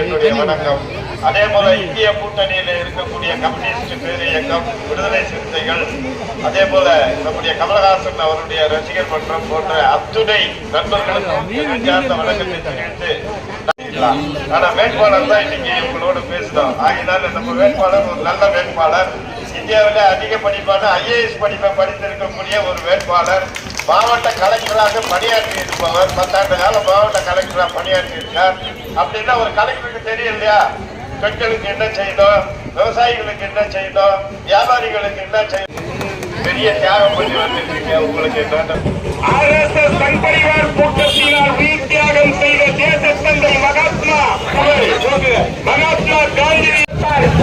என்னுடைய வணக்கம். அதே போல இந்திய கூட்டணியில இருக்கக்கூடிய கம்யூனிஸ்ட் பேர் இயக்கம் விடுதலை சிறுத்தைகள் அதே போல நம்முடைய கமலஹாசன் அவருடைய ரசிகர் மன்றம் போன்ற அத்துணை நண்பர்களுக்கும் நெஞ்சார்ந்த வணக்கத்தை தெரிவித்து ஆனா வேட்பாளர் தான் இன்னைக்கு உங்களோட பேசுறோம். ஆகினால நம்ம வேட்பாளர் ஒரு நல்ல வேட்பாளர். இந்தியாவில அதிக படிப்பான ஐஏஎஸ் படிப்பை படித்திருக்கக்கூடிய ஒரு வேட்பாளர். மாவட்ட கலெக்டராக பணியாற்றி இருப்பவர் பத்தாண்டு காலம் மாவட்ட கலெக்டராக பணியாற்றி இருக்கார் அப்படின்னா ஒரு கலெக்டருக்கு தெரியும் இல்லையா பெண்களுக்கு என்ன செய்தோம்? விவசாயிகளுக்கு என்ன செய்தோம்? வியாபாரிகளுக்கு என்ன செய்தோம்? பெரிய தியாகம் பண்ணி வந்திருக்கீங்க உங்களுக்கு என்ன ஆர்எஸ்எஸ் சங் பரிவார் கூட்டத்தினால் உயிர் தியாகம் செய்த தேசத்தந்தை மகாத்மா. மகாத்மா காந்தி.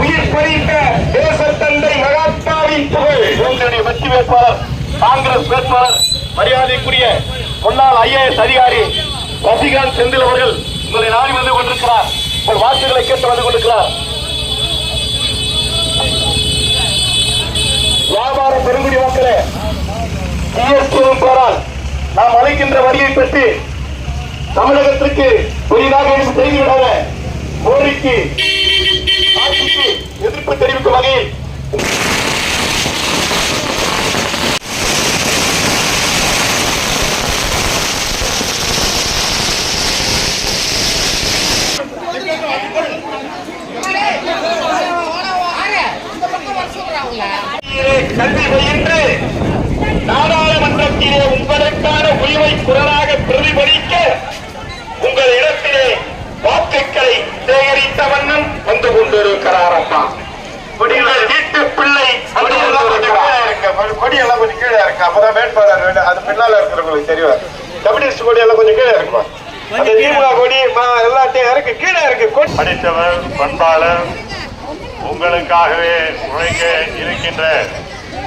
உயிர் பறித்த தேசத்தந்தை மகாத்மாவின் புகழ். உங்களுடைய வெற்றி வேட்பாளர் காங்கிரஸ் வேட்பாளர் மரியாதைக்குரிய முன்னாள் ஐஏஎஸ் அதிகாரி ரசிகாந்த் செந்தில் அவர்கள் உங்களை நாடி வந்து கொண்டிருக்கிறார். உங்கள் வாக்குகளை கேட்டு வந்து கொண்டிருக்கிறார். வியாபார பெருங்குடி மக்களே ஜிஎஸ்டியின் பெயரால் நாம் அழைக்கின்ற வரியை பற்றி தமிழகத்திற்கு புதிதாக செய்துவிடாத மோடிக்கு எதிர்ப்பு தெரிவிக்கும் வகையில் கல்வி பயின்று நாடாளுமன்றத்திலே உங்களுக்கான உரிமை குரலாக பிரதிபலிக்க உங்கள் இடத்திலே வாக்குகளை சேகரித்த வண்ணம் வந்து கொண்டிருக்கிறார் அம்மா உங்கள் வீட்டு பிள்ளை வந்து கொடியெல்லாம் கொஞ்சம் கொண்டிருக்கிறார். கீழே இருக்கு கொடியெல்லாம் கொஞ்சம் கீழே இருக்கு அப்பதான் வேட்பாளர் அது பின்னால இருக்கிறவங்களுக்கு தெரியும் கம்யூனிஸ்ட் கொடியெல்லாம் கொஞ்சம் கீழே இருக்குமா அந்த திமுக கொடி எல்லாத்தையும் இருக்கு கீழே இருக்கு கொடி- படித்தவர் பண்பாளர் உங்களுக்காகவே உழைக்க இருக்கின்ற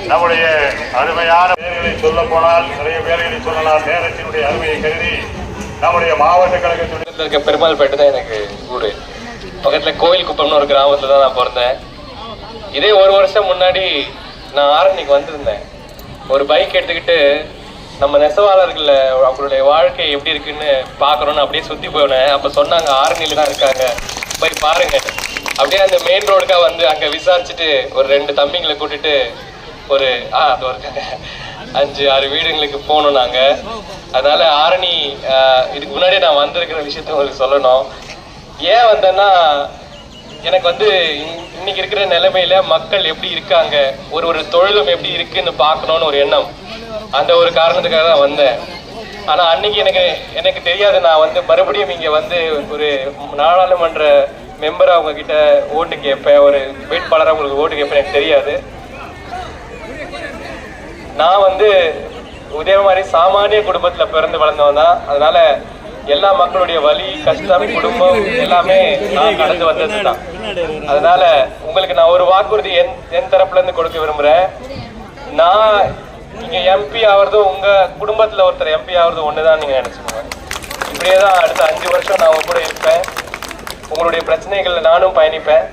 நம்முடைய அருமையான பேர்களை சொல்ல போனால் நிறைய பேர்களை சொல்லலாம். நேரத்தினுடைய அருமையை கருதி நம்முடைய மாவட்ட பக்கத்துல இருக்க பெருமாள்பேட்டை தான் எனக்கு ஊரு. பக்கத்துல கோயில் குப்பம்னு ஒரு கிராமத்துல தான் நான் பிறந்தேன். இதே ஒரு வருஷம் முன்னாடி நான் ஆரணிக்கு வந்திருந்தேன். ஒரு பைக் எடுத்துக்கிட்டு நம்ம நெசவாளர்கள் அவங்களுடைய வாழ்க்கை எப்படி இருக்குன்னு பார்க்கணும்னு அப்படியே சுற்றி போனேன். அப்போ சொன்னாங்க ஆரணியில் தான் இருக்காங்க. போய் பாருங்க. அப்படியே அந்த மெயின் ரோடுக்கா வந்து அங்கே விசாரிச்சுட்டு ஒரு ரெண்டு தம்பிங்களை கூட்டிட்டு ஒரு ஆ அது இருக்காங்க அஞ்சு ஆறு வீடுங்களுக்கு போகணும் நாங்கள் அதனால ஆரணி இதுக்கு முன்னாடியே நான் வந்திருக்கிற விஷயத்த உங்களுக்கு சொல்லணும். ஏன் வந்தேன்னா எனக்கு வந்து இன்- இன்னைக்கு இருக்கிற நிலைமையில மக்கள் எப்படி இருக்காங்க ஒரு ஒரு தொழிலும் எப்படி இருக்குன்னு பார்க்கணும்னு ஒரு எண்ணம். அந்த ஒரு காரணத்துக்காக தான் வந்தேன். ஆனா அன்னைக்கு எனக்கு எனக்கு தெரியாது. நான் வந்து மறுபடியும் இங்க வந்து ஒரு நாடாளுமன்ற மெம்பர் அவங்க கிட்ட ஓட்டு கேட்பேன். ஒரு வேட்பாளராக அவங்களுக்கு ஓட்டு கேட்பேன். எனக்கு தெரியாது. நான் வந்து உதயமாரி மாதிரி சாமானிய குடும்பத்தில் பிறந்து வளர்ந்தவன் தான். அதனால எல்லா மக்களுடைய வலி கஷ்டம் குடும்பம் எல்லாமே நான் கடந்து வந்தது தான் அதனால உங்களுக்கு நான் ஒரு வாக்குறுதி என் என் தரப்புல இருந்து கொடுக்க விரும்புறேன். நான் நீங்க எம்பி ஆவறதும் உங்க குடும்பத்துல ஒருத்தர் எம்பி ஆவறதும் ஒண்ணுதான் நீங்க நினைச்சுக்கோங்க. இப்படியே தான் அடுத்த அஞ்சு வருஷம் நான் உங்க கூட இருப்பேன். உங்களுடைய பிரச்சனைகள்ல நானும் பயணிப்பேன்.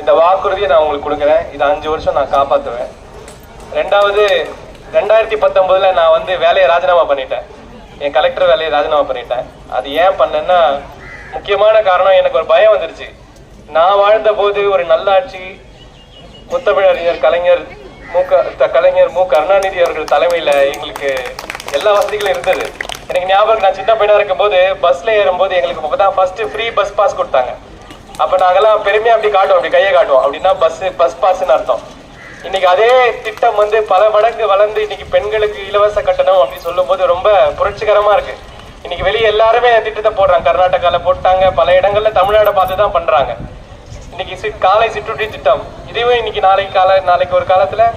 இந்த வாக்குறுதியை நான் உங்களுக்கு கொடுக்குறேன். இது அஞ்சு வருஷம் நான் காப்பாத்துவேன். ரெண்டாவது ரெண்டாயிரத்தி பத்தொன்பதுல நான் வந்து வேலையை ராஜினாமா பண்ணிட்டேன். என் கலெக்டர் வேலையை ராஜினாமா பண்ணிட்டேன். அது ஏன் பண்ணேன்னா முக்கியமான காரணம் எனக்கு ஒரு பயம் வந்துருச்சு. நான் வாழ்ந்த போது ஒரு நல்லாட்சி முத்தமிழறிஞர் கலைஞர் மு க- த- கலைஞர் மு கருணாநிதி அவர்கள் தலைமையில் எங்களுக்கு எல்லா வசதிகளும் இருந்தது. எனக்கு ஞாபகம் நான் சின்ன பையனாக இருக்கும்போது பஸ்ல ஏறும்போது எங்களுக்கு அப்பதான் ஃபர்ஸ்ட் ஃப்ரீ பஸ் பாஸ் கொடுத்தாங்க. அப்போ நாங்கள்லாம் பெருமையாக அப்படி காட்டுவோம் அப்படி கையை காட்டுவோம். அப்படின்னா பஸ் பஸ் பாஸ்ன்னு அர்த்தம். இன்னைக்கு அதே திட்டம் வந்து பல மடங்கு வளர்ந்து இன்னைக்கு பெண்களுக்கு இலவச கட்டணம் அப்படின்னு சொல்லும்போது ரொம்ப புரட்சிகரமா இருக்கு. இன்னைக்கு வெளியே எல்லாருமே திட்டத்தை போடுறாங்க. கர்நாடகால போட்டாங்க. பல இடங்கள்ல தமிழ்நாடை பார்த்து தான் பண்றாங்க. இன்னைக்கு சி- காலை சிற்றுண்டி திட்டம். இதுவே இன்னைக்கு நாளைக்கு கால நாளைக்கு ஒரு காலத்துல?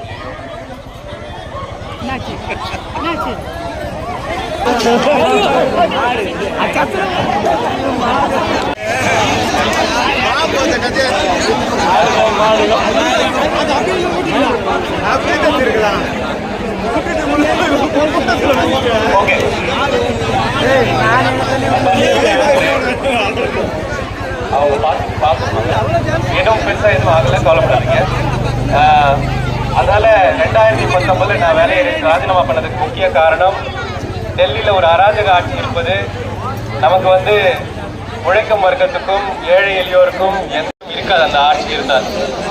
அவங்க பார்த்து பார்த்துப்பாங்க. எதுவும் பெருசாக எதுவும் ஆகலை கவலைப்படாதீங்க. ஆஹ், அதனால ரெண்டாயிரத்தி பத்தொன்பதுல நான் வேலையை ராஜினாமா பண்ணதுக்கு முக்கிய காரணம் டெல்லியில் ஒரு அராஜக ஆட்சி இருப்பது. நமக்கு வந்து உழைக்கும் வர்க்கத்துக்கும் ஏழை எளியோருக்கும் எதுவும் இருக்காது அந்த ஆட்சி இருந்தால்.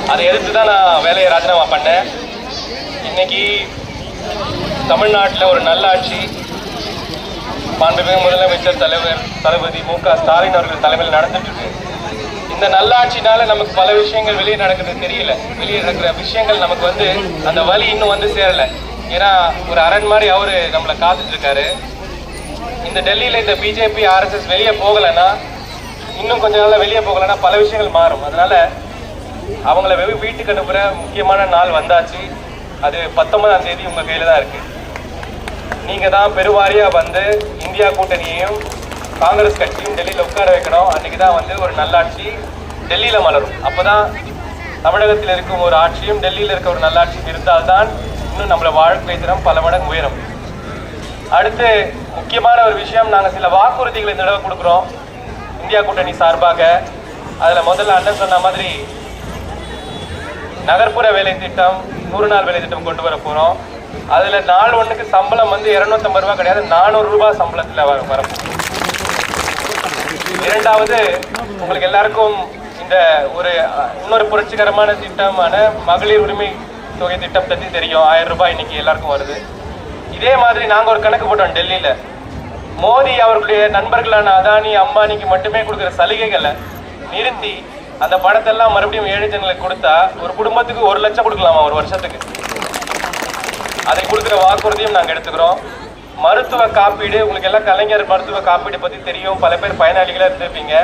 அதை எதிர்த்து தான் நான் வேலையை ராஜினாமா பண்ணேன். இன்னைக்கு தமிழ்நாட்டில் ஒரு நல்ல ஆட்சி. மாண்புமிகு முதலமைச்சர் தலைவர் தளபதி மு க ஸ்டாலின் அவர்கள் தலைமையில் நடந்துட்டு இருக்கு. இந்த நல்லாட்சினால நமக்கு பல விஷயங்கள் வெளியே நடக்குது தெரியல. வெளியே நடக்கிற விஷயங்கள் நமக்கு வந்து அந்த வழி இன்னும் வந்து சேரல. ஏன்னா ஒரு அரண் மாதிரி அவரு நம்மளை காத்துட்டு இருக்காரு இந்த டெல்லியில இந்த பிஜேபி ஆர்எஸ்எஸ் வெளியே போகலைன்னா இன்னும் கொஞ்ச நாள்ல வெளியே போகலைன்னா பல விஷயங்கள் மாறும். அதனால அவங்கள வெறும் வீட்டுக்கு அனுப்புற முக்கியமான நாள் வந்தாச்சு. அது பத்தொன்பதாம் தேதி உங்க கையில தான் இருக்கு. நீங்க தான் பெருவாரியா வந்து இந்தியா கூட்டணியையும் காங்கிரஸ் கட்சியும் டெல்லியில் உட்கார வைக்கணும். அன்னைக்கு தான் வந்து ஒரு நல்லாட்சி டெல்லியில் மலரும். அப்போ தான் தமிழகத்தில் இருக்கும் ஒரு ஆட்சியும் டெல்லியில் இருக்க ஒரு நல்லாட்சியும் இருந்தால்தான் இன்னும் நம்மளை வாழ்க்கை தரம் பல மடங்கு உயரும். அடுத்து முக்கியமான ஒரு விஷயம் நாங்கள் சில வாக்குறுதிகளை இந்த தடவை கொடுக்குறோம். இந்தியா கூட்டணி சார்பாக. அதில் முதல்ல அண்ணன் சொன்ன மாதிரி நகர்ப்புற வேலை திட்டம் நூறு நாள் வேலை திட்டம் கொண்டு வர போகிறோம் அதில் நாள் ஒன்றுக்கு சம்பளம் வந்து இரநூத்தம்பது ரூபா கிடையாது நானூறு ரூபாய் வர வரப்போம் இரண்டாவது உங்களுக்கு எல்லாருக்கும் இந்த ஒரு இன்னொரு புரட்சிகரமான திட்டமான மகளிர் உரிமை தொகை திட்டம் பற்றி தெரியும். ஆயிரம் ரூபாய் இன்னைக்கு எல்லாருக்கும் வருது. இதே மாதிரி நாங்கள் ஒரு கணக்கு போட்டோம் டெல்லியில. மோடி அவர்களுடைய நண்பர்களான அதானி அம்பானிக்கு மட்டுமே கொடுக்குற சலுகைகளை நிறுத்தி அந்த பணத்தெல்லாம் மறுபடியும் ஏழை ஜனங்களுக்கு கொடுத்தா ஒரு குடும்பத்துக்கு ஒரு லட்சம் கொடுக்கலாமா ஒரு வருஷத்துக்கு? அதை கொடுக்குற வாக்குறுதியும் நாங்கள் எடுத்துக்கிறோம். மருத்துவ காப்பீடு உங்களுக்கு எல்லாம் கலைஞர் மருத்துவ காப்பீடு பற்றி தெரியும். பல பேர் பயனாளிகளாக இருந்திருப்பீங்க.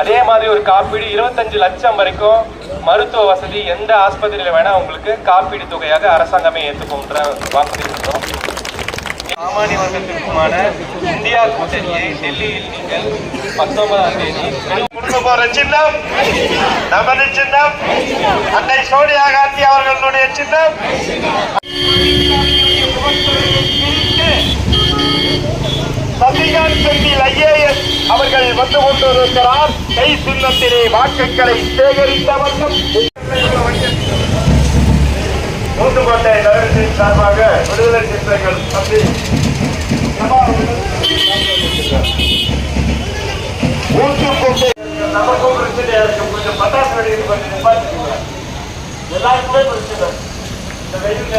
அதே மாதிரி ஒரு காப்பீடு இருபத்தஞ்சு லட்சம் வரைக்கும் மருத்துவ வசதி எந்த ஆஸ்பத்திரியில் வேணால் உங்களுக்கு காப்பீடு தொகையாக அரசாங்கமே ஏற்றுக்கோன்ற வாக்குறுதி கொடுத்தோம். சாமானிய வர்க்கத்திற்குமான இந்தியா கூட்டணியை டெல்லியில் நீங்கள் பத்தொன்பதாம் தேதி கொடுக்க போற சின்னம் நமது சின்னம் அன்னை சோனியா காந்தி அவர்களுடைய சின்னம். சசிகாந்த் செந்தில் ஐஏஎஸ் அவர்கள் வந்து கொண்டிருக்கிறார். கை சின்னத்திலே வாக்குகளை சேகரித்த வண்ணம். மூத்துக்கோட்டை நகரத்தின் சார்பாக விடுதலை சிற்றங்கள் தம்பி ஊத்துக்கோட்டை நமக்கும் பிரச்சனையா இருக்கு கொஞ்சம் பட்டாசு வெடிக்கிறது கொஞ்சம் எல்லாருக்குமே பிரச்சனை. இந்த வெயில்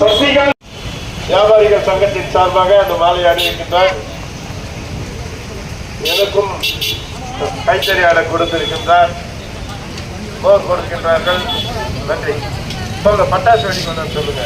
சசிகாந்த் வியாபாரிகள் சங்கத்தின் சார்பாக அந்த மாலை அணிவிக்கின்றார். எனக்கும் கைத்தறியாளர் கொடுத்திருக்கின்றார். போர் கொடுக்கின்றார்கள். நன்றி. சொல்லுங்க பட்டாசு வெடி கொண்டு வந்து சொல்லுங்க